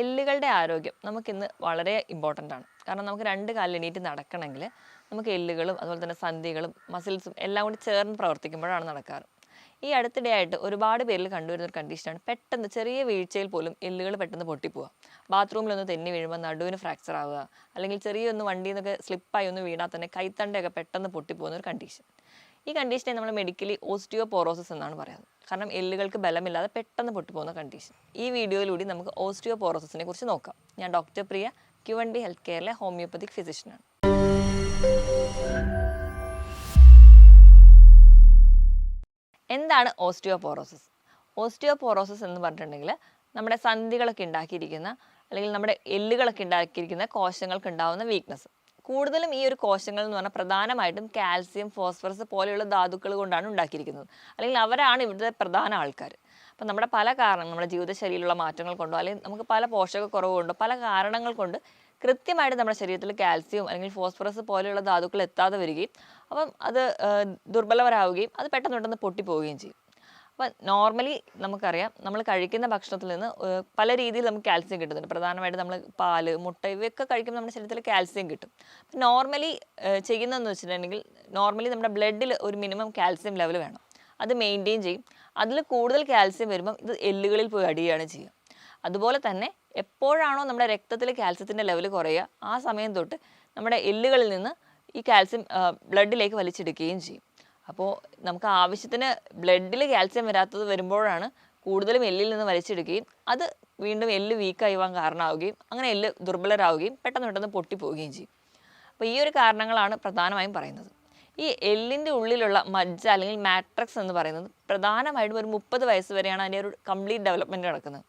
എല്ലുകളുടെ ആരോഗ്യം നമുക്കിന്ന് വളരെ ഇമ്പോർട്ടന്റ് ആണ്. കാരണം നമുക്ക് രണ്ട് കാലിൽ എണീറ്റ് നടക്കണമെങ്കിൽ നമുക്ക് എല്ലുകളും അതുപോലെ തന്നെ സന്ധികളും മസിൽസും എല്ലാം കൂടി ചേർന്ന് പ്രവർത്തിക്കുമ്പോഴാണ് നടക്കാറ്. ഈ അടുത്തിടെയായിട്ട് ഒരുപാട് പേരിൽ കണ്ടുവരുന്ന ഒരു കണ്ടീഷനാണ് പെട്ടെന്ന് ചെറിയ വീഴ്ചയിൽ പോലും എല്ലുകൾ പെട്ടെന്ന് പൊട്ടിപ്പോവുക. ബാത്റൂമിലൊന്ന് തെന്നി വീഴുമ്പോൾ നടുവിന് ഫ്രാക്ചർ ആവുക അല്ലെങ്കിൽ ചെറിയൊന്ന് വണ്ടിയിൽ നിന്നൊക്കെ സ്ലിപ്പായി ഒന്ന് വീണാൽ തന്നെ കൈത്തണ്ടയൊക്കെ പെട്ടെന്ന് പൊട്ടിപ്പോകുന്ന ഒരു കണ്ടീഷൻ ഈ കണ്ടീഷനെ നമ്മൾ മെഡിക്കലി ഓസ്റ്റിയോപോറോസിസ് എന്നാണ് പറയുന്നത്. കാരണം എല്ലുകൾക്ക് ബലമില്ലാതെ പെട്ടെന്ന് പൊട്ടിപ്പോകുന്ന കണ്ടീഷൻ ഈ വീഡിയോയിലൂടെ നമുക്ക് ഓസ്റ്റിയോപോറോസിസിനെ കുറിച്ച് നോക്കാം. ഞാൻ doctor Priya Q N B health കെയറിലെ homoeopathic ഫിസിഷ്യനാണ് എന്താണ് ഓസ്റ്റിയോപോറോസിസ് ഓസ്റ്റിയോപോറോസിസ് എന്ന് പറഞ്ഞിട്ടുണ്ടെങ്കിൽ നമ്മുടെ സന്ധികളൊക്കെ ഉണ്ടാക്കിയിരിക്കുന്ന അല്ലെങ്കിൽ നമ്മുടെ എല്ലുകളൊക്കെ ഉണ്ടാക്കിയിരിക്കുന്ന കോശങ്ങൾക്ക് ഉണ്ടാകുന്ന വീക്ക്നസ് കൂടുതലും ഈ ഒരു കോശങ്ങൾ എന്ന് പറഞ്ഞാൽ പ്രധാനമായിട്ടും കാൽസ്യം ഫോസ്ഫറസ് പോലെയുള്ള ധാതുക്കൾ കൊണ്ടാണ് ഉണ്ടാക്കിയിരിക്കുന്നത്. അല്ലെങ്കിൽ അവരാണ് ഇവിടുത്തെ പ്രധാന ആൾക്കാർ അപ്പം നമ്മുടെ പല കാരണം നമ്മുടെ ജീവിതശൈലിയിലുള്ള മാറ്റങ്ങൾ കൊണ്ടോ അല്ലെങ്കിൽ നമുക്ക് പല പോഷകക്കുറവ് കൊണ്ടോ പല കാരണങ്ങൾ കൊണ്ട് കൃത്യമായിട്ട് നമ്മുടെ ശരീരത്തിൽ കാൽസ്യം അല്ലെങ്കിൽ ഫോസ്ഫറസ് പോലെയുള്ള ധാതുക്കൾ എത്താതെ വരികയും അപ്പം അത് ദുർബലവരാവുകയും അത് പെട്ടെന്ന് പെട്ടെന്ന് പൊട്ടിപ്പോവുകയും ചെയ്യും. അപ്പം നോർമലി നമുക്കറിയാം നമ്മൾ കഴിക്കുന്ന ഭക്ഷണത്തിൽ നിന്ന് പല രീതിയിൽ നമുക്ക് കാൽസ്യം കിട്ടുന്നുണ്ട്. പ്രധാനമായിട്ട് നമ്മൾ പാൽ മുട്ട ഇവയൊക്കെ കഴിക്കുമ്പോൾ നമ്മുടെ ശരീരത്തിൽ കാൽസ്യം കിട്ടും. അപ്പം നോർമലി ചെയ്യുന്നതെന്ന് വെച്ചിട്ടുണ്ടെങ്കിൽ നോർമലി നമ്മുടെ ബ്ലഡിൽ ഒരു മിനിമം കാൽസ്യം ലെവൽ വേണം. അത് മെയിന്റെയിൻ ചെയ്യും. അതിൽ കൂടുതൽ കാൽസ്യം വരുമ്പം ഇത് എല്ലുകളിൽ പോയി അടിയുകയാണ് ചെയ്യുക. അതുപോലെ തന്നെ എപ്പോഴാണോ നമ്മുടെ രക്തത്തിൽ കാൽസ്യത്തിന്റെ ലെവൽ കുറയുക ആ സമയം തൊട്ട് നമ്മുടെ എല്ലുകളിൽ നിന്ന് ഈ കാൽസ്യം ബ്ലഡിലേക്ക് വലിച്ചെടുക്കുകയും ചെയ്യും. അപ്പോൾ നമുക്ക് ആവശ്യത്തിന് ബ്ലഡിൽ കാൽസ്യം വരാത്തത് വരുമ്പോഴാണ് കൂടുതലും എല്ലിൽ നിന്ന് വലിച്ചെടുക്കുകയും അത് വീണ്ടും എല്ല് വീക്കായി പോകാൻ കാരണമാവുകയും അങ്ങനെ എല്ല് ദുർബലരാവുകയും പെട്ടെന്ന് പെട്ടെന്ന് പൊട്ടിപ്പോവുകയും ചെയ്യും. അപ്പോൾ ഈ ഒരു കാരണങ്ങളാണ് പ്രധാനമായും പറയുന്നത്. ഈ എല്ലിന്റെ ഉള്ളിലുള്ള മജ്ജ അല്ലെങ്കിൽ മാട്രിക്സ് എന്ന് പറയുന്നത് പ്രധാനമായിട്ടും ഒരു മുപ്പത് വയസ്സ് വരെയാണ് അതിന്റെ ഒരു കംപ്ലീറ്റ് ഡെവലപ്മെന്റ് നടക്കുന്നത്.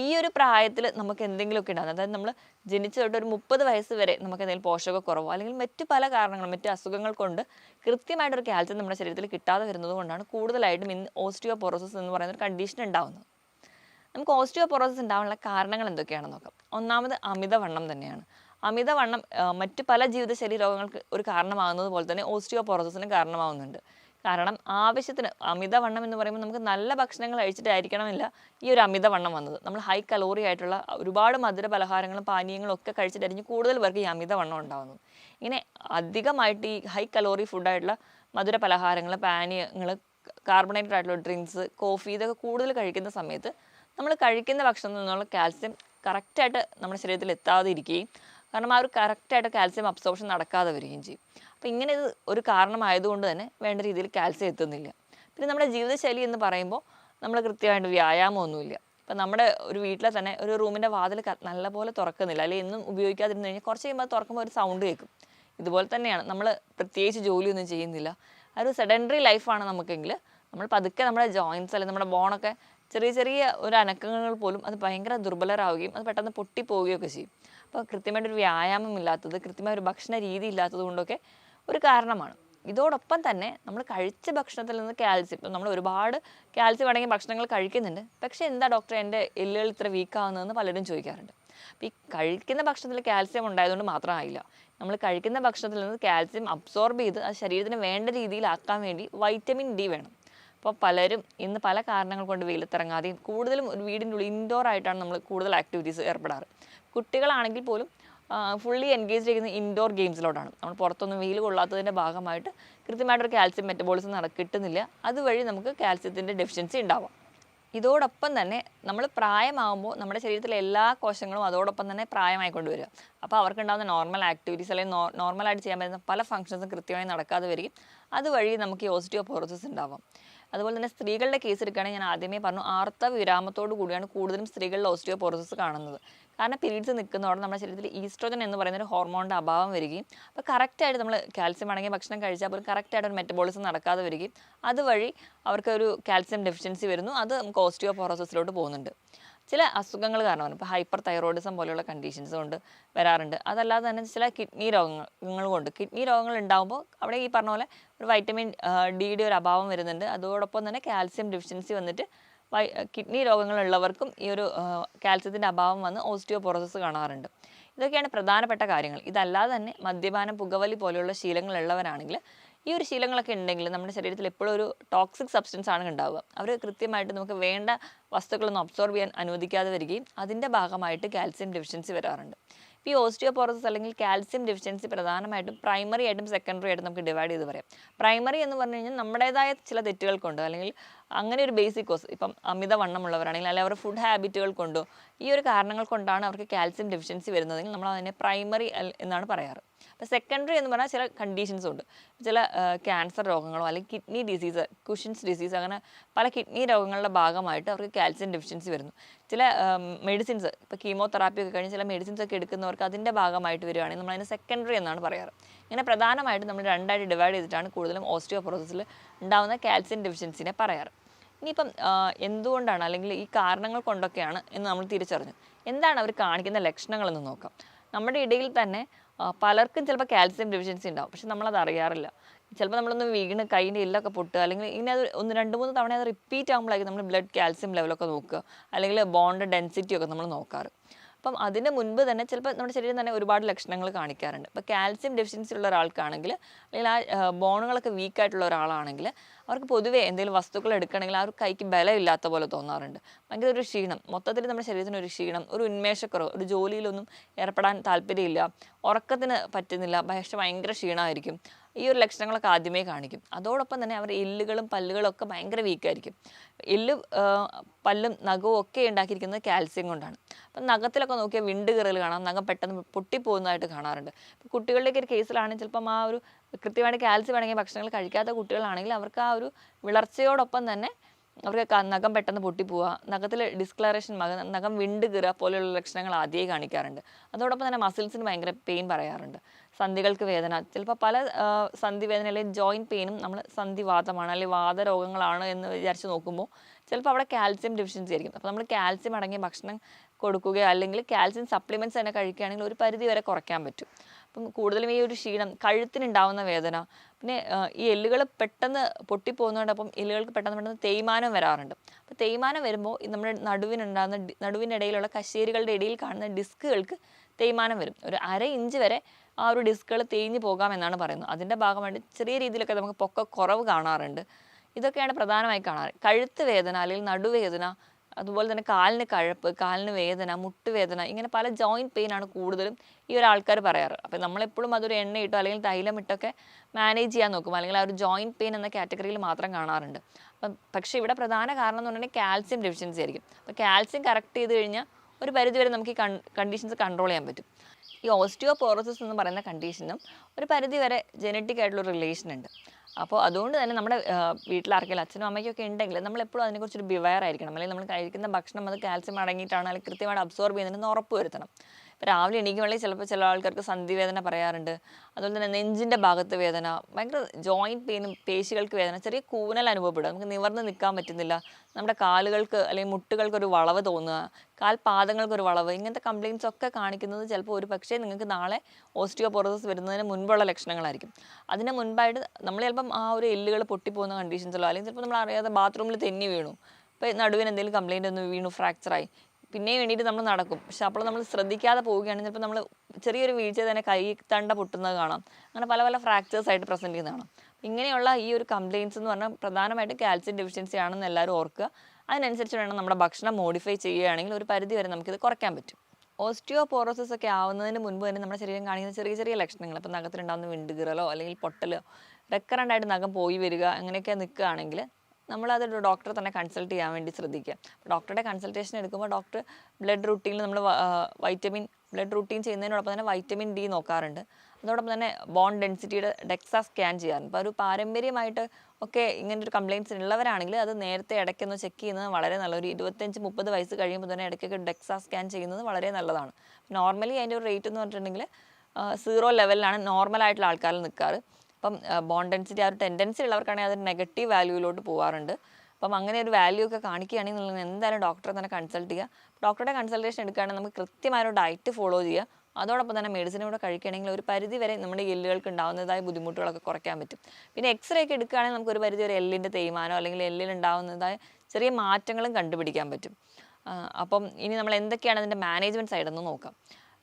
ഈ ഒരു പ്രായത്തിൽ നമുക്ക് എന്തെങ്കിലുമൊക്കെ ഉണ്ടാകും. അതായത് നമ്മൾ ജനിച്ച തൊട്ട് ഒരു മുപ്പത് വയസ്സ് വരെ നമുക്ക് എന്തെങ്കിലും പോഷകക്കുറവോ അല്ലെങ്കിൽ മറ്റു പല കാരണങ്ങളും മറ്റു അസുഖങ്ങൾ കൊണ്ട് കൃത്യമായിട്ടൊരു കാൽസ്യം നമ്മുടെ ശരീരത്തിൽ കിട്ടാതെ വരുന്നത് കൊണ്ടാണ് കൂടുതലായിട്ടും ഇന്ന് ഓസ്റ്റിയോപോറോസിസ് എന്ന് പറയുന്ന ഒരു കണ്ടീഷൻ ഉണ്ടാകുന്നത് നമുക്ക് ഓസ്റ്റിയോപൊറോസിസ് ഉണ്ടാവാനുള്ള കാരണങ്ങൾ എന്തൊക്കെയാണെന്ന് നോക്കാം. ഒന്നാമത് അമിതവണ്ണം തന്നെയാണ്. അമിതവണ്ണം മറ്റു പല ജീവിതശൈലി രോഗങ്ങൾക്ക് ഒരു കാരണമാകുന്നത് പോലെ തന്നെ ഓസ്റ്റിയോപൊറോസിസിന് കാരണമാവുന്നുണ്ട്. കാരണം ആവശ്യത്തിന് അമിതവണ്ണം എന്ന് പറയുമ്പോൾ നമുക്ക് നല്ല ഭക്ഷണങ്ങൾ കഴിച്ചിട്ടായിരിക്കണമില്ല ഈ ഒരു അമിതവണ്ണം വന്നത്. നമ്മൾ ഹൈ കലോറി ആയിട്ടുള്ള ഒരുപാട് മധുര പലഹാരങ്ങളും പാനീയങ്ങളും ഒക്കെ കഴിച്ചിട്ടായിരിക്കും കൂടുതൽ പേർക്ക് ഈ അമിതവണ്ണം ഉണ്ടാകുന്നത് ഇങ്ങനെ അധികമായിട്ട് ഈ ഹൈ കലോറി ഫുഡായിട്ടുള്ള മധുര പലഹാരങ്ങൾ പാനീയങ്ങൾ കാർബണേറ്റഡ് ആയിട്ടുള്ള ഡ്രിങ്ക്സ് കോഫി ഇതൊക്കെ കൂടുതൽ കഴിക്കുന്ന സമയത്ത് നമ്മൾ കഴിക്കുന്ന ഭക്ഷണത്തിൽ നിന്നുള്ള കാൽസ്യം കറക്റ്റായിട്ട് നമ്മുടെ ശരീരത്തിൽ എത്താതെ ഇരിക്കുകയും കാരണം ആ ഒരു കറക്റ്റായിട്ട് കാൽസ്യം അബ്സോർപ്ഷൻ നടക്കാതെ വരികയും ചെയ്യും. അപ്പോൾ ഇങ്ങനെ ഇത് ഒരു കാരണമായതുകൊണ്ട് തന്നെ വേണ്ട രീതിയിൽ കാൽസ്യം എത്തുന്നില്ല. പിന്നെ നമ്മുടെ ജീവിതശൈലി എന്ന് പറയുമ്പോൾ നമ്മൾ കൃത്യമായിട്ട് വ്യായാമമൊന്നുമില്ല. ഇപ്പം നമ്മുടെ ഒരു വീട്ടിലെ തന്നെ ഒരു റൂമിന്റെ വാതിൽ നല്ലപോലെ തുറക്കുന്നില്ല. അല്ലെങ്കിൽ എന്നും ഉപയോഗിക്കാതിരുന്ന് കഴിഞ്ഞാൽ കുറച്ച് കഴിയുമ്പോൾ അത് തുറക്കുമ്പോൾ ഒരു സൗണ്ട് കേൾക്കും. ഇതുപോലെ തന്നെയാണ്. നമ്മൾ പ്രത്യേകിച്ച് ജോലിയൊന്നും ചെയ്യുന്നില്ല. ആ ഒരു സെഡൻഡറി ലൈഫാണ് നമുക്കെങ്കിൽ നമ്മൾ പതുക്കെ നമ്മുടെ ജോയിൻസ് അല്ലെങ്കിൽ നമ്മുടെ ബോണൊക്കെ ചെറിയ ചെറിയ ഒരു അനക്കങ്ങൾ പോലും അത് ഭയങ്കര ദുർബലരാവുകയും അത് പെട്ടെന്ന് പൊട്ടിപ്പോവുകയൊക്കെ ചെയ്യും. അപ്പോൾ കൃത്യമായിട്ടൊരു വ്യായാമം ഇല്ലാത്തത് കൃത്യമായ ഒരു ഭക്ഷണ രീതി ഇല്ലാത്തത് കൊണ്ടൊക്കെ ഒരു കാരണമാണ്. ഇതോടൊപ്പം തന്നെ നമ്മൾ കഴിച്ച ഭക്ഷണത്തിൽ നിന്ന് കാൽസ്യം ഇപ്പം നമ്മൾ ഒരുപാട് കാൽസ്യം അടങ്ങിയ ഭക്ഷണങ്ങൾ കഴിക്കുന്നുണ്ട്. പക്ഷേ എന്താ ഡോക്ടർ എന്റെ എല്ലുകൾ ഇത്ര വീക്കാവുന്നതെന്ന് പലരും ചോദിക്കാറുണ്ട്. അപ്പം ഈ കഴിക്കുന്ന ഭക്ഷണത്തിൽ കാൽസ്യം ഉണ്ടായതുകൊണ്ട് മാത്രമായില്ല നമ്മൾ കഴിക്കുന്ന ഭക്ഷണത്തിൽ നിന്ന് കാൽസ്യം അബ്സോർബ് ചെയ്ത് അത് ശരീരത്തിന് വേണ്ട രീതിയിലാക്കാൻ വേണ്ടി വൈറ്റമിൻ ഡി വേണം. അപ്പോൾ പലരും ഇന്ന് പല കാരണങ്ങൾ കൊണ്ട് വെയിലത്തിറങ്ങാതെയും കൂടുതലും ഒരു വീടിന്റെ ഉള്ളിൽ ഇൻഡോർ ആയിട്ടാണ് നമ്മൾ കൂടുതൽ ആക്ടിവിറ്റീസ് ഏർപ്പെടാറ്. കുട്ടികളാണെങ്കിൽ പോലും ഫുള്ളി എൻഗേജ് ചെയ്യുന്ന ഇൻഡോർ ഗെയിംസിലോട്ടാണ് നമ്മൾ പുറത്തൊന്നും വെയിൽ കൊള്ളാത്തതിന്റെ ഭാഗമായിട്ട് കൃത്യമായിട്ടൊരു കാൽസ്യം മെറ്റബോളിസം നട കിട്ടുന്നില്ല. അതുവഴി നമുക്ക് കാൽസ്യത്തിന്റെ ഡെഫിഷ്യൻസി ഉണ്ടാവാം. ഇതോടൊപ്പം തന്നെ നമ്മൾ പ്രായമാകുമ്പോൾ നമ്മുടെ ശരീരത്തിലെ എല്ലാ കോശങ്ങളും അതോടൊപ്പം തന്നെ പ്രായമായിക്കൊണ്ട് വരിക. അപ്പോൾ അവർക്കുണ്ടാകുന്ന നോർമൽ ആക്ടിവിറ്റീസ് അല്ലെങ്കിൽ നോർമലായിട്ട് ചെയ്യാൻ പറ്റുന്ന പല ഫങ്ഷൻസും കൃത്യമായി നടക്കാതെ വരികയും അതുവഴി നമുക്ക് ഈ ഓസ്റ്റിയോപോറോസിസ് ഉണ്ടാവാം. അതുപോലെ തന്നെ സ്ത്രീകളുടെ കേസ് എടുക്കുകയാണെങ്കിൽ ഞാൻ ആദ്യമേ പറഞ്ഞു ആർത്തവ വിരാമത്തോടു കൂടിയാണ് കൂടുതലും സ്ത്രീകളിൽ ഓസ്റ്റിയോപോറോസിസ് കാണുന്നത്. കാരണം പീരീഡ്സ് നിൽക്കുന്നതോടെ നമ്മുടെ ശരീരത്തിൽ ഈസ്ട്രോജൻ എന്ന് പറയുന്ന ഒരു ഹോർമോണിന്റെ അഭാവം വരികയും അപ്പോൾ കറക്റ്റായിട്ട് നമ്മൾ കാൽസ്യം അടങ്ങിയ ഭക്ഷണം കഴിച്ചാൽ പോലും കറക്റ്റായിട്ട് ഒരു മെറ്റബോളിസം നടക്കാതെ വരികയും അതുവഴി അവർക്ക് ഒരു കാൽസ്യം ഡെഫിഷ്യൻസി വരുന്നു അത് നമുക്ക് ഓസ്റ്റിയോപോറോസിസിലോട്ട് പോകുന്നുണ്ട്. ചില അസുഖങ്ങൾ കാരണമാണ്. ഇപ്പോൾ ഹൈപ്പർ തൈറോയിഡിസം പോലെയുള്ള കണ്ടീഷൻസ് കൊണ്ട് വരാറുണ്ട്. അതല്ലാതെ തന്നെ ചില കിഡ്നി രോഗങ്ങൾ കൊണ്ട് കിഡ്നി രോഗങ്ങൾ ഉണ്ടാകുമ്പോൾ അവിടെ ഈ പറഞ്ഞ പോലെ ഒരു വൈറ്റമിൻ ഡിയുടെ ഒരു അഭാവം വരുന്നുണ്ട്. അതോടൊപ്പം തന്നെ കാൽസ്യം ഡെഫിഷ്യൻസി വന്നിട്ട് വൈ കിഡ്നി രോഗങ്ങളുള്ളവർക്കും ഈ ഒരു കാൽസ്യത്തിന്റെ അഭാവം വന്ന് ഓസ്റ്റിയോപോറോസിസ് കാണാറുണ്ട്. ഇതൊക്കെയാണ് പ്രധാനപ്പെട്ട കാര്യങ്ങൾ. ഇതല്ലാതെ തന്നെ മദ്യപാനം പുകവലി പോലെയുള്ള ശീലങ്ങളുള്ളവരാണെങ്കിൽ ഈ ഒരു ശീലങ്ങളൊക്കെ ഉണ്ടെങ്കിൽ നമ്മുടെ ശരീരത്തിൽ എപ്പോഴും ഒരു ടോക്സിക് സബ്സ്റ്റൻസ് ആണ് ഉണ്ടാവുക. അവർ കൃത്യമായിട്ട് നമുക്ക് വേണ്ട വസ്തുക്കളൊന്നും അബ്സോർബ് ചെയ്യാൻ അനുവദിക്കാതെ വരികയും അതിന്റെ ഭാഗമായിട്ട് കാൽസ്യം ഡെഫിഷ്യൻസി വരാറുണ്ട്. ഈ ഓസ്റ്റിയോപോറോസിസ് അല്ലെങ്കിൽ കാൽസ്യം ഡെഫിഷ്യൻസി പ്രധാനമായിട്ടും പ്രൈമറി ആയിട്ടും സെക്കൻഡറി ആയിട്ടും നമുക്ക് ഡിവൈഡ് ചെയ്ത് പറയാം. പ്രൈമറി എന്ന് പറഞ്ഞു കഴിഞ്ഞാൽ നമ്മുടേതായ ചില തെറ്റുകൾ കൊണ്ട് അല്ലെങ്കിൽ അങ്ങനെ ഒരു ബേസിക് കോസ് ഇപ്പം അമിതവണ്ണമുള്ളവരാണെങ്കിൽ അല്ലെങ്കിൽ അവരുടെ ഫുഡ് ഹാബിറ്റുകൾ കൊണ്ടോ ഈ ഒരു കാരണങ്ങൾ കൊണ്ടാണ് അവർക്ക് കാൽസ്യം ഡെഫിഷ്യൻസി വരുന്നതെങ്കിൽ നമ്മൾ അതിനെ പ്രൈമറി എന്നാണ് പറയാറ്. അപ്പോൾ സെക്കൻഡറി എന്ന് പറഞ്ഞാൽ ചില കണ്ടീഷൻസ് ഉണ്ട്. ചില ക്യാൻസർ രോഗങ്ങളോ അല്ലെങ്കിൽ കിഡ്നി ഡിസീസ് കുഷൻസ് ഡിസീസ് അങ്ങനെ പല കിഡ്നി രോഗങ്ങളുടെ ഭാഗമായിട്ട് അവർക്ക് കാൽസ്യം ഡെഫിഷ്യൻസി വരുന്നു. ചില മെഡിസിൻസ് ഇപ്പോൾ കീമോതെറാപ്പി ഒക്കെ കഴിഞ്ഞ് ചില മെഡിസിൻസ് ഒക്കെ എടുക്കുന്നവർക്ക് അതിന്റെ ഭാഗമായിട്ട് വരികയാണെങ്കിൽ നമ്മൾ അതിന് സെക്കൻഡറി എന്നാണ് പറയാറ്. ഇങ്ങനെ പ്രധാനമായിട്ട് നമ്മൾ രണ്ടായിട്ട് ഡിവൈഡ് ചെയ്തിട്ടാണ് കൂടുതലും ഓസ്റ്റിയോപൊറോസിസിൽ ഉണ്ടാകുന്ന കാൽസ്യം ഡെഫിഷ്യൻസിനെ പറയാറ്. ഇനിയിപ്പം എന്തുകൊണ്ടാണ് അല്ലെങ്കിൽ ഈ കാരണങ്ങൾ കൊണ്ടൊക്കെയാണ് എന്ന് നമ്മൾ തിരിച്ചറിഞ്ഞു. എന്താണ് അവർ കാണിക്കുന്ന ലക്ഷണങ്ങളെന്ന് നോക്കാം. നമ്മുടെ ഇടയിൽ തന്നെ പലർക്കും ചിലപ്പോൾ കാൽസ്യം ഡെഫിഷ്യൻസി ഉണ്ടാവും. പക്ഷെ നമ്മളത് അറിയാറില്ല. ചിലപ്പോൾ നമ്മളൊന്ന് വീണ് കൈന്റെ എല്ലൊക്കെ പൊട്ടുക അല്ലെങ്കിൽ ഇങ്ങനെ അത് ഒന്ന് രണ്ട് മൂന്ന് തവണ അത് റിപ്പീറ്റ് ആകുമ്പോഴായിരിക്കും നമ്മൾ ബ്ലഡ് കാൽസ്യം ലെവലൊക്കെ നോക്കുക അല്ലെങ്കിൽ ബോണ്ട് ഡെൻസിറ്റി ഒക്കെ നമ്മൾ നോക്കാറ്. അപ്പം അതിന് മുൻപ് തന്നെ ചിലപ്പോൾ നമ്മുടെ ശരീരം തന്നെ ഒരുപാട് ലക്ഷണങ്ങൾ കാണിക്കാറുണ്ട്. ഇപ്പോൾ കാൽസ്യം ഡെഫിഷ്യൻസി ഉള്ള ഒരാൾക്കാണെങ്കിൽ അല്ലെങ്കിൽ ആ ബോണുകളൊക്കെ വീക്കായിട്ടുള്ള ഒരാളാണെങ്കിൽ അവർക്ക് പൊതുവേ എന്തെങ്കിലും വസ്തുക്കൾ എടുക്കണമെങ്കിൽ ആ ഒരു കൈക്ക് ബലമില്ലാത്ത പോലെ തോന്നാറുണ്ട്. ഭയങ്കര ഒരു ക്ഷീണം. മൊത്തത്തിൽ നമ്മുടെ ശരീരത്തിന് ഒരു ക്ഷീണം ഒരു ഉന്മേഷക്കുറവ് ഒരു ജോലിയിലൊന്നും ഏർപ്പെടാൻ താല്പര്യമില്ല ഉറക്കത്തിന് പറ്റുന്നില്ല പക്ഷേ ഭയങ്കര ക്ഷീണമായിരിക്കും. ഈ ഒരു ലക്ഷണങ്ങളൊക്കെ ആദ്യമേ കാണിക്കും. അതോടൊപ്പം തന്നെ അവരുടെ എല്ലുകളും പല്ലുകളും ഒക്കെ ഭയങ്കര വീക്കായിരിക്കും എല്ല് പല്ലും നഖവും ഒക്കെ ഉണ്ടാക്കിയിരിക്കുന്നത് കാൽസ്യം കൊണ്ടാണ്. അപ്പം നഖത്തിലൊക്കെ നോക്കിയാൽ വിണ്ട് കീറൽ കാണാം നഖം പെട്ടെന്ന് പൊട്ടിപ്പോകുന്നതായിട്ട് കാണാറുണ്ട്. കുട്ടികളുടെയൊക്കെ ഒരു കേസിലാണെങ്കിൽ ചിലപ്പം ആ ഒരു കൃത്യമായിട്ട് കാൽസ്യം അടങ്ങിയ ഭക്ഷണങ്ങൾ കഴിക്കാത്ത കുട്ടികളാണെങ്കിൽ അവർക്ക് ആ ഒരു വിളർച്ചയോടൊപ്പം തന്നെ അവർക്ക് നഖം പെട്ടെന്ന് പൊട്ടിപ്പോവുക നഖത്തിൽ ഡിസ്ക്ലറേഷൻ നഖം വിണ്ട് കീറുക പോലെയുള്ള ലക്ഷണങ്ങൾ ആദ്യമേ കാണിക്കാറുണ്ട്. അതോടൊപ്പം തന്നെ മസിൽസിന് ഭയങ്കര പെയിൻ പറയാറുണ്ട്. സന്ധികൾക്ക് വേദന ചിലപ്പോൾ പല സന്ധി വേദന അല്ലെങ്കിൽ ജോയിന്റ് പെയിനും നമ്മൾ സന്ധിവാതമാണ് അല്ലെങ്കിൽ വാതരോഗങ്ങളാണ് എന്ന് വിചാരിച്ച് നോക്കുമ്പോൾ ചിലപ്പോൾ അവിടെ കാൽസ്യം ഡെഫിഷ്യൻസി ആയിരിക്കും. അപ്പോൾ നമ്മൾ കാൽസ്യം അടങ്ങിയ ഭക്ഷണം കൊടുക്കുകയോ അല്ലെങ്കിൽ കാൽസ്യം സപ്ലിമെന്റ്സ് തന്നെ കഴിക്കുകയാണെങ്കിൽ ഒരു പരിധി വരെ കുറയ്ക്കാൻ പറ്റും. അപ്പം കൂടുതലും ഈ ഒരു ക്ഷീണം കഴുത്തിനുണ്ടാവുന്ന വേദന പിന്നെ ഈ എല്ലുകൾ പെട്ടെന്ന് പൊട്ടിപ്പോകുന്നതോടൊപ്പം എല്ലുകൾക്ക് പെട്ടെന്ന് പെട്ടെന്ന് തേയ്മാനം വരാറുണ്ട്. അപ്പോൾ തേയ്മാനം വരുമ്പോൾ നമ്മുടെ നടുവിനുണ്ടാകുന്ന നടുവിനിടയിലുള്ള കശേരികളുടെ ഇടയിൽ കാണുന്ന ഡിസ്കുകൾക്ക് തേയ്മാനം വരും. ഒരു അര ഇഞ്ച് വരെ ആ ഒരു ഡിസ്കുകൾ തേഞ്ഞു പോകാമെന്നാണ് പറയുന്നത്. അതിന്റെ ഭാഗമായിട്ട് ചെറിയ രീതിയിലൊക്കെ നമുക്ക് പൊക്ക കുറവ് കാണാറുണ്ട്. ഇതൊക്കെയാണ് പ്രധാനമായി കാണാറ്. കഴുത്ത് വേദന അല്ലെങ്കിൽ നടുവേദന അതുപോലെ തന്നെ കാലിന് കഴപ്പ് കാലിന് വേദന മുട്ടുവേദന ഇങ്ങനെ പല ജോയിന്റ് പെയിൻ ആണ് കൂടുതലും ഈ ഒരു ആൾക്കാർ പറയാറ്. അപ്പോൾ നമ്മളെപ്പോഴും അതൊരു എണ്ണ എണ്ണയിട്ടോ അല്ലെങ്കിൽ തൈലം ഇട്ടൊക്കെ മാനേജ് ചെയ്യാൻ നോക്കും. അല്ലെങ്കിൽ ആ ഒരു ജോയിന്റ് പെയിൻ എന്ന കാറ്റഗറിയിൽ മാത്രം കാണാറുണ്ട്. അപ്പം പക്ഷേ ഇവിടെ പ്രധാന കാരണം എന്ന് പറഞ്ഞാൽ കാൽസ്യം ഡെഫിഷ്യൻസി ആയിരിക്കും. അപ്പോൾ കാൽസ്യം കറക്റ്റ് ചെയ്ത് കഴിഞ്ഞാൽ ഒരു പരിധിവരെ നമുക്ക് ഈ കണ്ടീഷൻസ് കൺട്രോൾ ചെയ്യാൻ പറ്റും. ഈ ഓസ്റ്റിയോപോറോസിസ് എന്ന് പറയുന്ന കണ്ടീഷനും ഒരു പരിധിവരെ ജനറ്റിക് ആയിട്ടുള്ള റിലേഷൻ ഉണ്ട്. അപ്പോൾ അതുകൊണ്ട് തന്നെ നമ്മുടെ വീട്ടിൽ ആർക്കെങ്കിലും അച്ഛനും അമ്മയ്ക്കും ഒക്കെ ഉണ്ടെങ്കിൽ നമ്മൾ എപ്പോഴും അതിനെക്കുറിച്ചൊരു ബിവയർ ആയിരിക്കണം. അല്ലെങ്കിൽ നമ്മൾ കഴിക്കുന്ന ഭക്ഷണം അത് കാൽസ്യം അടങ്ങിയിട്ടാണ് അല്ലെങ്കിൽ കൃത്യമായിട്ട് അബ്സോർബ് ചെയ്യുന്നുണ്ടെന്ന് ഉറപ്പ് വരുത്തണം. രാവിലെ എണീക്കുമ്പോഴേ ചിലപ്പോൾ ചില ആൾക്കാർക്ക് സന്ധി വേദന പറയാറുണ്ട്. അതുപോലെ തന്നെ നെഞ്ചിന്റെ ഭാഗത്ത് വേദന ഭയങ്കര ജോയിന്റ് പെയിനും പേശികൾക്ക് വേദന ചെറിയ കൂനൽ അനുഭവപ്പെടുക നമുക്ക് നിവർന്ന് നിൽക്കാൻ പറ്റുന്നില്ല. നമ്മുടെ കാലുകൾക്ക് അല്ലെങ്കിൽ മുട്ടുകൾക്ക് ഒരു വളവ് തോന്നുക കാൽപാദങ്ങൾക്കൊരു വളവ് ഇങ്ങനത്തെ കംപ്ലയിൻസ് ഒക്കെ കാണിക്കുന്നത് ചിലപ്പോൾ ഒരു പക്ഷേ നിങ്ങൾക്ക് നാളെ ഓസ്റ്റിയോപോറോസിസ് വരുന്നതിന് മുൻപുള്ള ലക്ഷണങ്ങളായിരിക്കും. അതിന് മുൻപായിട്ട് നമ്മൾ ചിലപ്പം ആ ഒരു എല്ലുകൾ പൊട്ടിപ്പോകുന്ന കണ്ടീഷൻസിലോ അല്ലെങ്കിൽ ചിലപ്പോൾ നമ്മൾ അറിയാതെ ബാത്റൂമിൽ തെന്നി വീണു. ഇപ്പോൾ നടുവിന് എന്തെങ്കിലും കംപ്ലയിന്റ് ഒന്ന് വീണു ഫ്രാക്ചറായി പിന്നെയും വേണ്ടിയിട്ട് നമ്മൾ നടക്കും. പക്ഷെ അപ്പോൾ നമ്മൾ ശ്രദ്ധിക്കാതെ പോവുകയാണ്. ചിലപ്പോൾ നമ്മൾ ചെറിയൊരു വീഴ്ച തന്നെ കൈ തണ്ട പൊട്ടുന്നത് കാണാം. അങ്ങനെ പല പല ഫ്രാക്ചേഴ്സ് ആയിട്ട് പ്രസന്റ് ചെയ്യുന്നത് കാണാം. ഇങ്ങനെയുള്ള ഈ ഒരു കംപ്ലയിൻസ് എന്ന് പറഞ്ഞാൽ പ്രധാനമായിട്ടും കാൽസ്യം ഡെഫിഷ്യൻസി ആണെന്ന് എല്ലാവരും ഓർക്കുക. അതിനനുസരിച്ച് വേണം നമ്മുടെ ഭക്ഷണം മോഡിഫൈ ചെയ്യുകയാണെങ്കിൽ ഒരു പരിധി വരെ നമുക്കിത് കുറയ്ക്കാൻ പറ്റും. ഓസ്റ്റിയോപോറോസിസ് ഒക്കെ ആവുന്നതിന് മുൻപ് തന്നെ നമ്മുടെ ശരീരം കാണിക്കുന്ന ചെറിയ ചെറിയ ലക്ഷണങ്ങൾ. ഇപ്പോൾ നഖത്തിലുണ്ടാകുന്ന വിണ്ടുകീറലോ അല്ലെങ്കിൽ പൊട്ടലോ റെക്കറന്റായിട്ട് നഖം പോയി വരിക അങ്ങനെയൊക്കെ നിൽക്കുകയാണെങ്കിൽ നമ്മളത് ഡോക്ടറെ തന്നെ കൺസൾട്ട് ചെയ്യാൻ വേണ്ടി ശ്രദ്ധിക്കുക. ഡോക്ടറുടെ കൺസൾട്ടേഷൻ എടുക്കുമ്പോൾ ഡോക്ടർ ബ്ലഡ് റൂട്ടീനിൽ നമ്മൾ വൈറ്റമിൻ ബ്ലഡ് റൂട്ടീൻ ചെയ്യുന്നതിനോടൊപ്പം തന്നെ വൈറ്റമിൻ ഡി നോക്കാറുണ്ട്. അതോടൊപ്പം തന്നെ ബോൺ ഡെൻസിറ്റിയുടെ ഡെക്സ സ്കാൻ ചെയ്യാറുണ്ട്. അപ്പോൾ ഒരു പാരമ്പര്യമായിട്ട് ഒക്കെ ഇങ്ങനെ ഒരു കംപ്ലയിൻസ് ഉള്ളവരാണെങ്കിൽ അത് നേരത്തെ ഇടയ്ക്കൊന്ന് ചെക്ക് ചെയ്യുന്നത് വളരെ നല്ല ഒരു ഇരുപത്തഞ്ച് മുപ്പത് വയസ്സ് കഴിയുമ്പോൾ തന്നെ ഇടയ്ക്കൊക്കെ ഡെക്സ സ്കാൻ ചെയ്യുന്നത് വളരെ നല്ലതാണ്. നോർമലി അതിന്റെ ഒരു റേറ്റ് എന്ന് പറഞ്ഞിട്ടുണ്ടെങ്കിൽ സീറോ ലെവലിലാണ് നോർമലായിട്ടുള്ള ആൾക്കാരിൽ നിൽക്കാറ്. അപ്പം ബോൺ ഡെൻസിറ്റി ആ ഒരു ടെൻഡൻസി ഉള്ളവർക്കാണെങ്കിൽ അത് നെഗറ്റീവ് വാല്യൂയിലോട്ട് പോകാറുണ്ട് അപ്പം അങ്ങനെ ഒരു വാല്യൂ ഒക്കെ കാണിക്കുകയാണെങ്കിൽ എന്തായാലും ഡോക്ടറെ തന്നെ കൺസൾട്ട് ചെയ്യുക. ഡോക്ടറുടെ കൺസൾട്ടേഷൻ എടുക്കുകയാണെങ്കിൽ നമുക്ക് കൃത്യമായ ഒരു ഡയറ്റ് ഫോളോ ചെയ്യുക. അതോടൊപ്പം തന്നെ മെഡിസിൻ കൂടെ കഴിക്കുകയാണെങ്കിൽ ഒരു പരിധി വരെ നമ്മുടെ എല്ലുകൾക്ക് ഉണ്ടാകുന്നതായ ബുദ്ധിമുട്ടുകളൊക്കെ കുറയ്ക്കാൻ പറ്റും. പിന്നെ എക്സ്റേ ഒക്കെ എടുക്കുകയാണെങ്കിൽ നമുക്ക് ഒരു പരിധി വരെ എല്ലിന്റെ തേയ്മാനോ അല്ലെങ്കിൽ എല്ലിൽ ഉണ്ടാകുന്നതായ ചെറിയ മാറ്റങ്ങളും കണ്ടുപിടിക്കാൻ പറ്റും. അപ്പം ഇനി നമ്മൾ എന്തൊക്കെയാണ് അതിന്റെ മാനേജ്മെന്റ് സൈഡെന്ന് നോക്കാം.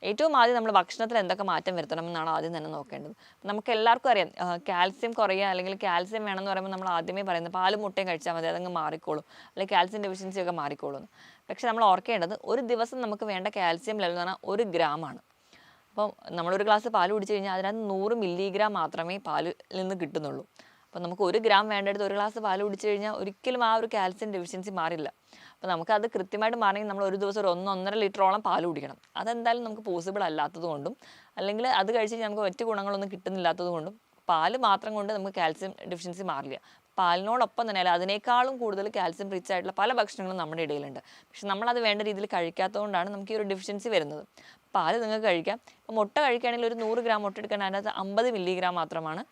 ഏറ്റവും ആദ്യം നമ്മൾ ഭക്ഷണത്തിൽ എന്തൊക്കെ മാറ്റം വരുത്തണം എന്നാണ് ആദ്യം തന്നെ നോക്കേണ്ടത്. നമുക്ക് എല്ലാവർക്കും അറിയാം കാൽസ്യം കുറയുക അല്ലെങ്കിൽ കാൽസ്യം വേണമെന്ന് പറയുമ്പോൾ നമ്മൾ ആദ്യമേ പറയുന്നത് പാലും മുട്ടയും കഴിച്ചാൽ മതി അതങ്ങ് മാറിക്കോളും. അല്ലെങ്കിൽ കാൽസ്യം ഡെഫിഷ്യൻസി ഒക്കെ മാറിക്കോളും പക്ഷേ നമ്മൾ ഓർക്കേണ്ടത് ഒരു ദിവസം നമുക്ക് വേണ്ട കാൽസ്യം ലെവൽ എന്ന് പറഞ്ഞാൽ ഒരു ഗ്രാമാണ് അപ്പം നമ്മളൊരു ഗ്ലാസ് പാൽ കുടിച്ചു കഴിഞ്ഞാൽ അതിനകത്ത് നൂറ് മില്ലിഗ്രാം മാത്രമേ പാലിൽ നിന്ന് കിട്ടുന്നുള്ളൂ. അപ്പം നമുക്ക് ഒരു ഗ്രാം വേണ്ടടുത്ത് ഒരു ഗ്ലാസ് പാൽ കുടിച്ചു കഴിഞ്ഞാൽ ഒരിക്കലും ആ ഒരു കാൽസ്യം ഡെഫിഷ്യൻസി മാറില്ല. അപ്പോൾ നമുക്കത് കൃത്യമായിട്ട് മാറണമെങ്കിൽ നമ്മൾ ഒരു ദിവസം ഒരു ഒന്ന് ഒന്നര ലിറ്ററോളം പാൽ കുടിക്കണം. അതെന്തായാലും നമുക്ക് പോസിബിൾ അല്ലാത്തതുകൊണ്ടും അല്ലെങ്കിൽ അത് കഴിച്ച് നമുക്ക് മറ്റു ഗുണങ്ങളൊന്നും കിട്ടുന്നില്ലാത്തത് കൊണ്ടും പാൽ മാത്രം കൊണ്ട് നമുക്ക് കാൽസ്യം ഡെഫിഷ്യൻസി മാറില്ല. പാലിനോടൊപ്പം തന്നെ അല്ല അതിനേക്കാളും കൂടുതൽ കാൽസ്യം റിച്ച് ആയിട്ടുള്ള പല ഭക്ഷണങ്ങളും നമ്മുടെ ഇടയിലുണ്ട്. പക്ഷെ നമ്മളത് വേണ്ട രീതിയിൽ കഴിക്കാത്തതുകൊണ്ടാണ് നമുക്ക് ഈ ഒരു ഡെഫിഷ്യൻസി വരുന്നത്. പാൽ നിങ്ങൾക്ക് കഴിക്കാം. മുട്ട കഴിക്കുകയാണെങ്കിൽ ഒരു നൂറ് ഗ്രാം മുട്ട എടുക്കാൻ അതിനകത്ത് അമ്പത് മില്ലിഗ്രാം മാത്രമാണ്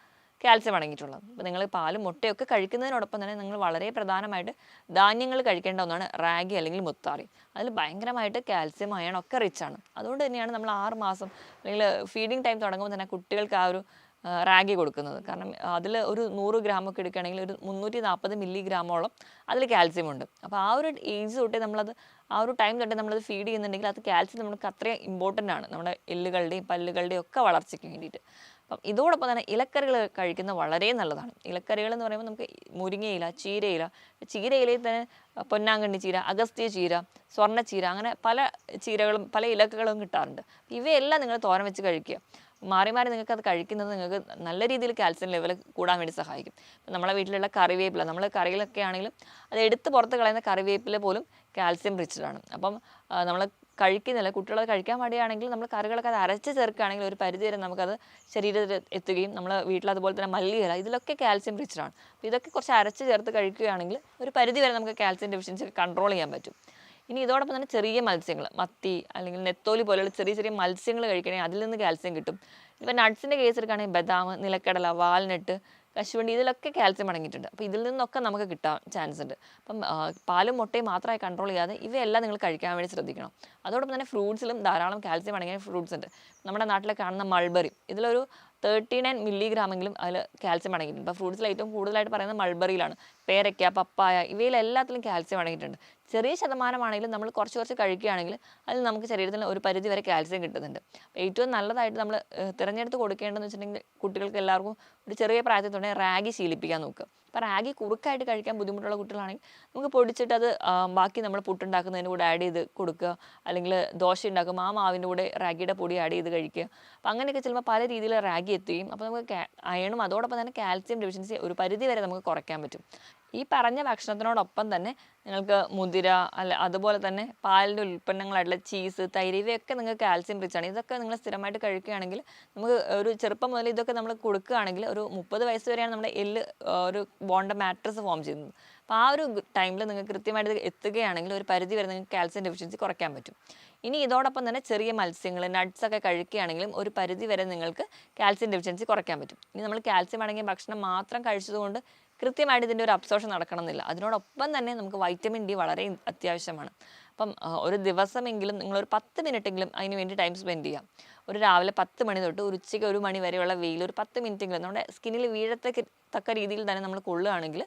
കാൽസ്യം അടങ്ങിയിട്ടുള്ളത്. അപ്പോൾ നിങ്ങൾ പാലും മുട്ടയൊക്കെ കഴിക്കുന്നതിനോടൊപ്പം തന്നെ നിങ്ങൾ വളരെ പ്രധാനമായിട്ട് ധാന്യങ്ങൾ കഴിക്കേണ്ട ഒന്നാണ് റാഗി അല്ലെങ്കിൽ മുത്താറി. അതിൽ ഭയങ്കരമായിട്ട് കാൽസ്യം അയൺ ഒക്കെ റിച്ച് ആണ്. അതുകൊണ്ട് തന്നെയാണ് നമ്മൾ ആറ് മാസം അല്ലെങ്കിൽ ഫീഡിങ് ടൈം തുടങ്ങുമ്പോൾ തന്നെ കുട്ടികൾക്ക് ആ ഒരു റാഗി കൊടുക്കുന്നത്. കാരണം അതിൽ ഒരു നൂറ് ഗ്രാമൊക്കെ എടുക്കുകയാണെങ്കിൽ ഒരു മുന്നൂറ്റി നാൽപ്പത് മില്ലിഗ്രാമോളം അതിൽ കാൽസ്യം ഉണ്ട്. അപ്പോൾ ആ ഒരു ഏജ് തൊട്ടേ നമ്മളത് ആ ഒരു ടൈം തൊട്ടേ നമ്മളത് ഫീഡ് ചെയ്യുന്നുണ്ടെങ്കിൽ അത് കാൽസ്യം നമുക്ക് അത്രയും ഇമ്പോർട്ടന്റ് ആണ്. നമ്മുടെ എല്ലുകളുടെയും പല്ലുകളുടെയും ഒക്കെ വളർച്ചയ്ക്ക് വേണ്ടിയിട്ട്. അപ്പം ഇതോടൊപ്പം തന്നെ ഇലക്കറികൾ കഴിക്കുന്നത് വളരെ നല്ലതാണ്. ഇലക്കറികൾ എന്ന് പറയുമ്പോൾ നമുക്ക് മുരിങ്ങയില ചീരയില ചീരയിലയിൽ തന്നെ പൊന്നാങ്കണ്ണി ചീര അഗസ്ത്യ ചീര സ്വർണച്ചീര അങ്ങനെ പല ചീരകളും പല ഇലക്കകളും കിട്ടാറുണ്ട്. ഇവയെല്ലാം നിങ്ങൾ തോരൻ വെച്ച് കഴിക്കുക. മാറി മാറി നിങ്ങൾക്ക് അത് കഴിക്കുന്നത് നിങ്ങൾക്ക് നല്ല രീതിയിൽ കാൽസ്യം ലെവൽ കൂടാൻ വേണ്ടി സഹായിക്കും. നമ്മളെ വീട്ടിലുള്ള കറിവേപ്പില നമ്മൾ കറികളൊക്കെ ആണെങ്കിലും അത് എടുത്ത് പുറത്ത് കളയുന്ന കറിവേപ്പില പോലും കാൽസ്യം റിച്ചഡാണ് അപ്പം നമ്മൾ കഴിക്കുന്നില്ല. കുട്ടികളത് കഴിക്കാൻ മടിയാണെങ്കിൽ നമ്മൾ കറികളൊക്കെ അത് അരച്ച് ചേർക്കുകയാണെങ്കിൽ ഒരു പരിധി വരെ നമുക്കത് ശരീരത്തിൽ എത്തുകയും നമ്മൾ വീട്ടിൽ അതുപോലെ തന്നെ മല്ലിയില ഇതിലൊക്കെ കാൽസ്യം റിച്ച്ഡ് ആണ്. അപ്പോൾ ഇതൊക്കെ കുറച്ച് അരച്ച് ചേർത്ത് കഴിക്കുകയാണെങ്കിൽ ഒരു പരിധി വരെ നമുക്ക് കാൽസ്യം ഡെഫിഷ്യൻസി കൺട്രോൾ ചെയ്യാൻ പറ്റും. ഇനി ഇതോടൊപ്പം തന്നെ ചെറിയ മത്സ്യങ്ങൾ മത്തി അല്ലെങ്കിൽ നെത്തോലി പോലെയുള്ള ചെറിയ ചെറിയ മത്സ്യങ്ങൾ കഴിക്കണമെങ്കിൽ അതിൽ നിന്ന് കാൽസ്യം കിട്ടും. ഇപ്പം നട്ട്സിന്റെ കേസ് എടുക്കുകയാണെങ്കിൽ ബദാം നിലക്കടല വാൽനട്ട് കശുവണ്ടി ഇതിലൊക്കെ കാൽസ്യം അടങ്ങിയിട്ടുണ്ട്. അപ്പോൾ ഇതിൽ നിന്നൊക്കെ നമുക്ക് കിട്ടാൻ ചാൻസ് ഉണ്ട്. അപ്പം പാലും മുട്ടയും മാത്രമായി കൺട്രോൾ ചെയ്യാതെ ഇവയെല്ലാം നിങ്ങൾ കഴിക്കാൻ വേണ്ടി ശ്രദ്ധിക്കണം. അതോടൊപ്പം തന്നെ ഫ്രൂട്ട്സിലും ധാരാളം കാൽസ്യം അടങ്ങിയ ഫ്രൂട്ട്സ് ഉണ്ട്. നമ്മുടെ നാട്ടിൽ കാണുന്ന മൾബറി ഇതിലൊരു തേർട്ടി നയൻ മില്ലിഗ്രാമെങ്കിലും അതിൽ കാൽസ്യം അടങ്ങിയിട്ടുണ്ട്. ഇപ്പോൾ ഫ്രൂട്ട്സിൽ ഏറ്റവും കൂടുതലായിട്ട് പറയുന്നത് മൾബറിയിലാണ് പേരയ്ക്ക പപ്പായ ഇവയിലെല്ലാത്തിലും കാൽസ്യം അടങ്ങിയിട്ടുണ്ട്. ചെറിയ ശതമാനമാണെങ്കിലും നമ്മൾ കുറച്ച് കുറച്ച് കഴിക്കുകയാണെങ്കിൽ അതിൽ നമുക്ക് ശരീരത്തിൽ ഒരു പരിധി വരെ കാൽസ്യം കിട്ടുന്നുണ്ട്. ഏറ്റവും നല്ലതായിട്ട് നമ്മൾ തിരഞ്ഞെടുത്ത് കൊടുക്കേണ്ടതെന്ന് വെച്ചിട്ടുണ്ടെങ്കിൽ കുട്ടികൾക്ക് എല്ലാവർക്കും ഒരു ചെറിയ പ്രായത്തിൽ തന്നെ റാഗി ശീലിപ്പിക്കാൻ നോക്കുക. അപ്പോൾ റാഗി കുറുക്കായിട്ട് കഴിക്കാൻ ബുദ്ധിമുട്ടുള്ള കുട്ടികളാണെങ്കിൽ നമുക്ക് പൊടിച്ചിട്ട് അത് ബാക്കി നമ്മൾ പുട്ടുണ്ടാക്കുന്നതിന്റെ കൂടെ ആഡ് ചെയ്ത് കൊടുക്കുക. അല്ലെങ്കിൽ ദോശ ഉണ്ടാക്കുക ആ മാവിന്റെ കൂടെ റാഗിയുടെ പൊടി ആഡ് ചെയ്ത് കഴിക്കുക. അപ്പോൾ അങ്ങനെയൊക്കെ ചിലപ്പോൾ പല രീതിയിൽ റാഗി എത്തുകയും അപ്പോൾ നമുക്ക് അയണും അതോടൊപ്പം തന്നെ കാൽസ്യം ഡെഫിഷ്യൻസി ഒരു പരിധി വരെ നമുക്ക് കുറയ്ക്കാൻ പറ്റും. ഈ പറഞ്ഞ ഭക്ഷണത്തിനോടൊപ്പം തന്നെ നിങ്ങൾക്ക് മുതിര അല്ല അതുപോലെ തന്നെ പാലിന്റെ ഉൽപ്പന്നങ്ങളായിട്ടുള്ള ചീസ് തൈര് ഇവയൊക്കെ നിങ്ങൾക്ക് കാൽസ്യം റിച്ചാണ് ഇതൊക്കെ നിങ്ങൾ സ്ഥിരമായിട്ട് കഴിക്കുകയാണെങ്കിൽ നമുക്ക് ഒരു ചെറുപ്പം മുതൽ ഇതൊക്കെ നമ്മൾ കൊടുക്കുകയാണെങ്കിൽ ഒരു മുപ്പത് വയസ്സ് വരെയാണ് നമ്മുടെ എല്ല് ഒരു ബോണ്ട മാട്രസ് ഫോം ചെയ്യുന്നത്. അപ്പോൾ ആ ഒരു ടൈമിൽ നിങ്ങൾക്ക് കൃത്യമായിട്ട് എത്തുകയാണെങ്കിൽ ഒരു പരിധി വരെ നിങ്ങൾക്ക് കാൽസ്യം ഡെഫിഷ്യൻസി കുറയ്ക്കാൻ പറ്റും. ഇനി ഇതോടൊപ്പം തന്നെ ചെറിയ മത്സ്യങ്ങൾ നട്ട്സ് ഒക്കെ കഴിക്കുകയാണെങ്കിലും ഒരു പരിധി വരെ നിങ്ങൾക്ക് കാൽസ്യം ഡെഫിഷ്യൻസി കുറയ്ക്കാൻ പറ്റും. ഇനി നമ്മൾ കാൽസ്യം അടങ്ങിയ ഭക്ഷണം മാത്രം കഴിച്ചതുകൊണ്ട് കൃത്യമായിട്ട് ഇതിന്റെ ഒരു അബ്സോർഷൻ നടക്കണമെന്നില്ല. അതിനോടൊപ്പം തന്നെ നമുക്ക് വൈറ്റമിൻ ഡി വളരെ അത്യാവശ്യമാണ്. അപ്പം ഒരു ദിവസമെങ്കിലും നിങ്ങളൊരു പത്ത് മിനിറ്റെങ്കിലും അതിന് വേണ്ടി ടൈം സ്പെൻഡ് ചെയ്യാം. ഒരു രാവിലെ പത്ത് മണി തൊട്ട് ഒരു ഉച്ചയ്ക്ക് ഒരു മണി വരെയുള്ള വെയിൽ ഒരു പത്ത് മിനിറ്റെങ്കിലും നമ്മുടെ സ്കിന്നിൽ വീഴത്തക്ക തക്ക രീതിയിൽ തന്നെ നമ്മൾ കൊള്ളുകയാണെങ്കിൽ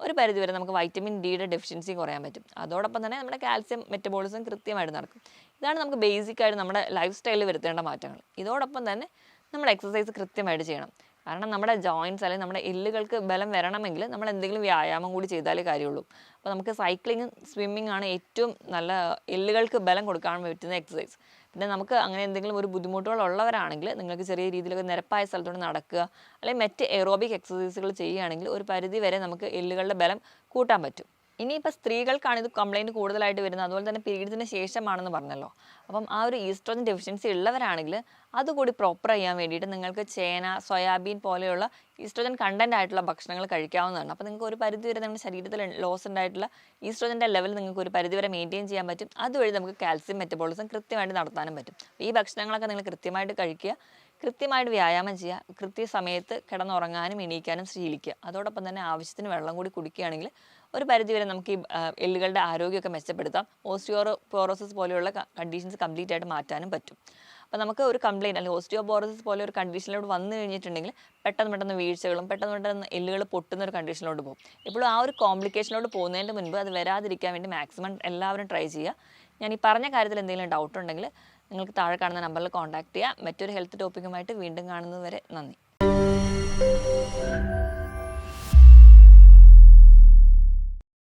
ഒരു പരിധി വരെ നമുക്ക് വൈറ്റമിൻ ഡിയുടെ ഡെഫിഷ്യൻസി കുറയാൻ പറ്റും. അതോടൊപ്പം തന്നെ നമ്മുടെ കാൽസ്യം മെറ്റബോളിസം കൃത്യമായിട്ട് നടക്കും. ഇതാണ് നമുക്ക് ബേസിക് ആയിട്ട് നമ്മുടെ ലൈഫ് സ്റ്റൈലിൽ വരുത്തേണ്ട മാറ്റങ്ങൾ. ഇതോടൊപ്പം തന്നെ നമ്മൾ എക്സസൈസ് കൃത്യമായിട്ട് ചെയ്യണം. കാരണം നമ്മുടെ ജോയിൻസ് അല്ലെങ്കിൽ നമ്മുടെ എല്ലുകൾക്ക് ബലം വരണമെങ്കിൽ നമ്മൾ എന്തെങ്കിലും വ്യായാമം കൂടി ചെയ്താലേ കാര്യമുള്ളൂ. അപ്പോൾ നമുക്ക് സൈക്ലിങ്ങും സ്വിമ്മിങ് ആണ് ഏറ്റവും നല്ല എല്ലുകൾക്ക് ബലം കൊടുക്കാൻ പറ്റുന്ന എക്സസൈസ് പിന്നെ നമുക്ക് അങ്ങനെ എന്തെങ്കിലും ഒരു ബുദ്ധിമുട്ടുകൾ ഉള്ളവരാണെങ്കിൽ നിങ്ങൾക്ക് ചെറിയ രീതിയിലൊക്കെ നിരപ്പായ സ്ഥലത്തോടെ നടക്കുക അല്ലെങ്കിൽ മറ്റ് എറോബിക് എക്സസൈസുകൾ ചെയ്യുകയാണെങ്കിൽ ഒരു പരിധി വരെ നമുക്ക് എല്ലുകളുടെ ബലം കൂട്ടാൻ പറ്റും. ഇനിയിപ്പോൾ സ്ത്രീകൾക്കാണ് ഇത് കംപ്ലൈന്റ് കൂടുതലായിട്ട് വരുന്നത്. അതുപോലെ തന്നെ പീരീഡ്സിന് ശേഷമാണെന്ന് പറഞ്ഞല്ലോ. അപ്പം ആ ഒരു ഈസ്ട്രോജൻ ഡെഫിഷ്യൻസി ഉള്ളവരാണെങ്കിൽ അതുകൂടി പ്രോപ്പർ ചെയ്യാൻ വേണ്ടിയിട്ട് നിങ്ങൾക്ക് ചേന സോയാബീൻ പോലെയുള്ള ഈസ്ട്രോജൻ കണ്ടന്റ് ആയിട്ടുള്ള ഭക്ഷണങ്ങൾ കഴിക്കാവുന്നതാണ്. അപ്പോൾ നിങ്ങൾക്ക് ഒരു പരിധി വരെ നിങ്ങളുടെ ശരീരത്തിൽ ലോസ് ഉണ്ടായിട്ടുള്ള ഈസ്ട്രോജന്റെ ലെവൽ നിങ്ങൾക്ക് ഒരു പരിധി വരെ മെയിന്റെയിൻ ചെയ്യാൻ പറ്റും. അതുവഴി നമുക്ക് കാൽസ്യം മെറ്റബോളിസം കൃത്യമായിട്ട് നടത്താനും പറ്റും. ഈ ഭക്ഷണങ്ങളൊക്കെ നിങ്ങൾ കൃത്യമായിട്ട് കഴിക്കുക. കൃത്യമായിട്ട് വ്യായാമം ചെയ്യുക. കൃത്യസമയത്ത് കിടന്നുറങ്ങാനും എണീക്കാനും ശീലിക്കുക. അതോടൊപ്പം തന്നെ ആവശ്യത്തിന് വെള്ളം കൂടി കുടിക്കുകയാണെങ്കിൽ ഒരു പരിധിവരെ നമുക്ക് ഈ എല്ലുകളുടെ ആരോഗ്യമൊക്കെ മെച്ചപ്പെടുത്താം. ഓസ്റ്റിയോറോപോറോസിസ് പോലെയുള്ള കണ്ടീഷൻസ് കംപ്ലീറ്റ് ആയിട്ട് മാറ്റാനും പറ്റും. അപ്പോൾ നമുക്ക് ഒരു കംപ്ലയിന്റ് അല്ലെങ്കിൽ ഓസ്റ്റിയോപോറോസിസ് പോലെ ഒരു കണ്ടീഷനിലോട്ട് വന്നു കഴിഞ്ഞിട്ടുണ്ടെങ്കിൽ പെട്ടെന്ന് പെട്ടെന്ന് വീഴ്ചകളും പെട്ടെന്ന് പെട്ടെന്ന് എല്ലുകൾ പൊട്ടുന്ന ഒരു കണ്ടീഷനിലോട്ട് പോകും. എപ്പോഴും ആ ഒരു കോംപ്ലിക്കേഷനിലോട്ട് പോകുന്നതിന് മുൻപ് അത് വരാതിരിക്കാൻ വേണ്ടി മാക്സിമം എല്ലാവരും ട്രൈ ചെയ്യുക. ഞാൻ ഈ പറഞ്ഞ കാര്യത്തിൽ എന്തെങ്കിലും ഡൗട്ട് ഉണ്ടെങ്കിൽ നിങ്ങൾക്ക് താഴെ കാണുന്ന നമ്പറിൽ കോൺടാക്ട് ചെയ്യുക. മറ്റൊരു ഹെൽത്ത് ടോപ്പിക്കുമായിട്ട് വീണ്ടും കാണുന്നത് വരെ നന്ദി.